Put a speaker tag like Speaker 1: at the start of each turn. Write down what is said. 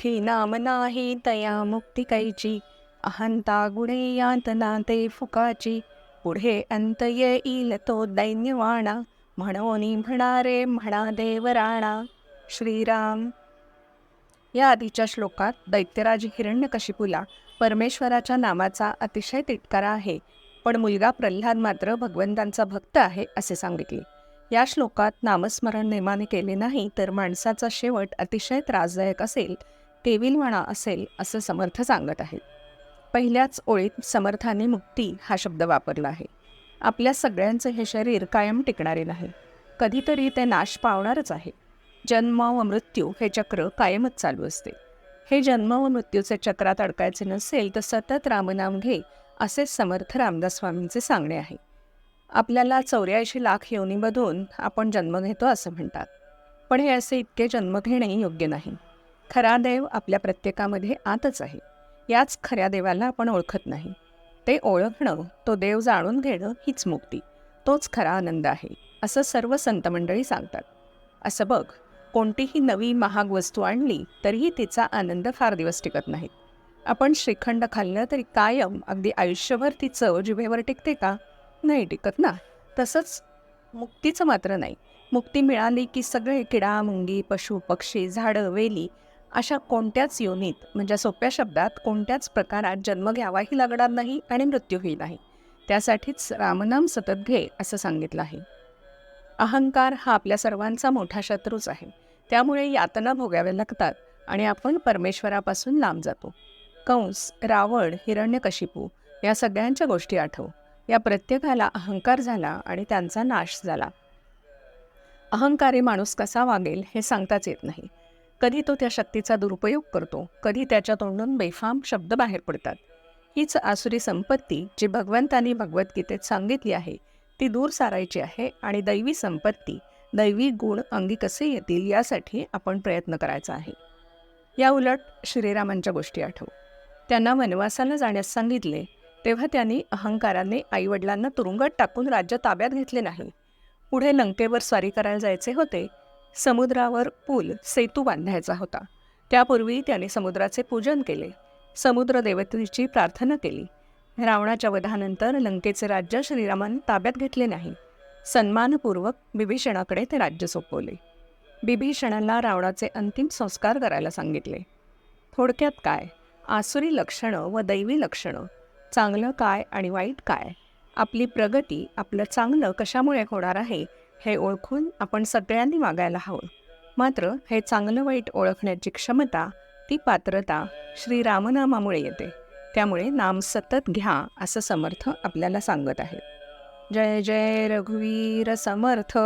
Speaker 1: मुखी नाम नाही तया मुक्ती कैची। अहंता गुणे यातना ते फुकाची। पुढे अंत येईल तो दैन्यवाणा। म्हणून म्हणारे म्हणा देवराणा। श्रीराम। या आधीच्या श्लोकात दैत्यराज हिरण्यकशिपूला परमेश्वराच्या नामाचा अतिशय तिटकारा आहे पण मुलगा प्रल्हाद मात्र भगवंतांचा भक्त आहे असे सांगितले. या श्लोकात नामस्मरण नेमाने केले नाही तर माणसाचा शेवट अतिशय त्रासदायक असेल केविलवाणा असेल असं समर्थ सांगत आहेत पहिल्याच ओळीत समर्थाने मुक्ती हा शब्द वापरला आहे. आपल्या सगळ्यांचं हे शरीर कायम टिकणारे नाही. कधीतरी ते नाश पावणारच आहे. जन्म व मृत्यू हे चक्र कायमच चालू असते. हे जन्म व मृत्यूचे चक्रात अडकायचे नसेल तर सतत रामनाम घे असे समर्थ रामदास स्वामींचे सांगणे आहे. आपल्याला चौऱ्याऐंशी लाख योनीमधून आपण जन्म घेतो असं म्हणतात. पण हे असे इतके जन्म घेणे योग्य नाही. खरा देव आपल्या प्रत्येकामध्ये आतच आहे. याच खऱ्या देवाला आपण ओळखत नाही. ते ओळखणं तो देव जाणून घेणं हीच मुक्ती. तोच खरा आनंद आहे असं सर्व संतमंडळी सांगतात. असं बघ कोणतीही नवी महाग वस्तू आणली तरीही तिचा आनंद फार दिवस टिकत नाही आपण श्रीखंड खाल्लं तरी कायम अगदी आयुष्यभर ती चव जिभेवर टिकते का? नाही टिकत ना. तसंच मुक्तीचं मात्र नाही. मुक्ती मिळाली की सगळे किडा मुंगी पशु पक्षी झाडं वेली अशा कोणत्याच योनीत म्हणजे सोप्या शब्दात कोणत्याच प्रकारात जन्म घ्यावाही लागणार नाही आणि मृत्यूही नाही. त्यासाठीच रामनाम सतत घे असं सांगितलं आहे. अहंकार हा आपल्या सर्वांचा मोठा शत्रूच आहे. त्यामुळे यातना भोगाव्या लागतात आणि आपण परमेश्वरापासून लांब जातो. कंस रावण हिरण्यकशिपू या सगळ्यांच्या गोष्टी आठव. या प्रत्येकाला अहंकार झाला आणि त्यांचा नाश झाला. अहंकारी माणूस कसा वागेल हे सांगताच येत नाही. कधी तो त्या शक्तीचा दुरुपयोग करतो कधी त्याच्या तोंडून बेफाम शब्द बाहेर पडतात. हीच आसुरी संपत्ती जी भगवंतांनी भगवद्गीतेत सांगितली आहे ती दूर सारायची आहे आणि दैवी संपत्ती दैवी गुण अंगी कसे येतील यासाठी आपण प्रयत्न करायचा आहे. या उलट श्रीरामांच्या गोष्टी आठव. त्यांना वनवासाला जाण्यास सांगितले तेव्हा त्यांनी अहंकाराने आईवडिलांना तुरुंगात टाकून राज्य ताब्यात घेतले नाही. पुढे लंकेवर स्वारी करायला जायचे होते समुद्रावर पूल सेतू बांधायचा होता. त्यापूर्वी त्याने समुद्राचे पूजन केले. समुद्र देवतेची प्रार्थना केली. रावणाच्या वधानंतर लंकेचे राज्य श्रीरामाने ताब्यात घेतले नाही. सन्मानपूर्वक बिभीषणाकडे ते राज्य सोपवले. बिभीषणाला रावणाचे अंतिम संस्कार करायला सांगितले. थोडक्यात काय? आसुरी लक्षणं व दैवी लक्षणं. चांगलं काय आणि वाईट काय? आपली प्रगती आपलं चांगलं कशामुळे होणार आहे? हे ओळखून आपण सगळ्यांनी वागायला हवं. मात्र हे चांगलं वाईट ओळखण्याची क्षमता ती पात्रता श्रीरामनामामुळे येते. त्यामुळे नाम सतत घ्या असं समर्थ आपल्याला सांगत आहे जय जय रघुवीर समर्थ!